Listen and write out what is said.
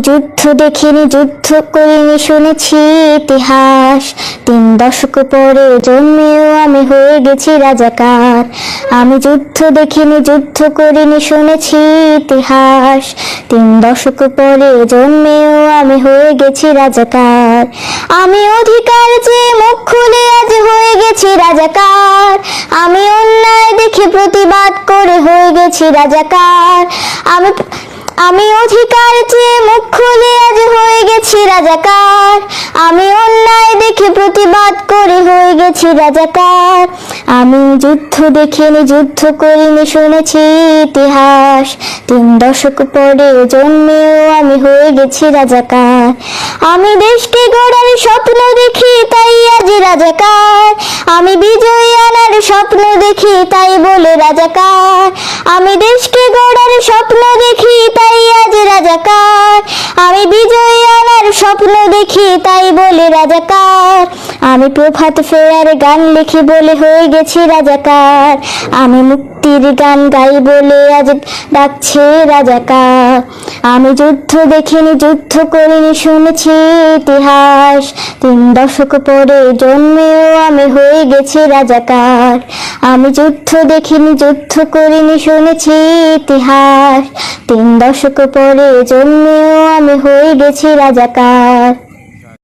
যুদ্ধ দেখিনি, যুদ্ধ করিনি, শুনেছি ইতিহাস। তিন দশক পরে জন্মেও আমি হয়ে গেছি রাজাকার। আমি যুদ্ধ দেখিনি, যুদ্ধ করিনি, শুনেছি ইতিহাস। তিন দশক পরে জন্মেও আমি হয়ে গেছি রাজাকার। আমি অধিকার যে মুখ খুলে আজ হয়ে গেছি রাজাকার। আমি অন্যায় দেখে প্রতিবাদ করে হয়ে গেছি রাজাকার। আমি আমি অধিকার চেয়ে মুখ খুলে আজ হয়ে গেছি রাজাকার। আমি অন্যায় দেখে প্রতিবাদ করে হয়ে গেছি রাজাকার। আমি যুদ্ধ দেখিনি যুদ্ধ করিনি শুনেছি ইতিহাস। তিন দশক পরে জন্মেও আমি হয়ে গেছি রাজাকার। আমি দেশকে গড়ার স্বপ্ন দেখি, তাই আজ রাজাকার। আমি বিজয়ী আনার স্বপ্ন দেখি, তাই বলে রাজাকার। আমি দেশকে গড়ার স্বপ্ন দেখি তাই আমি বিজয়ী আনার স্বপ্ন দেখি, তাই বলে রাজাকার। আমি প্রভাত ফেরার গান লিখি বলে হয়ে গেছি রাজাকার। আমি মুক্তির গান গাই বলে আজ ডাকছে রাজাকার। আমি যুদ্ধ দেখিনি, যুদ্ধ করিনি, শুনেছি ইতিহাস। তিন দশক পরে জন্মেও আমি হয়ে গেছি রাজাকার। আমি যুদ্ধ দেখিনি, যুদ্ধ করিনি, শুনেছি ইতিহাস। তিন দশক পরে জন্মেও আমি হয়ে গেছি রাজাকার।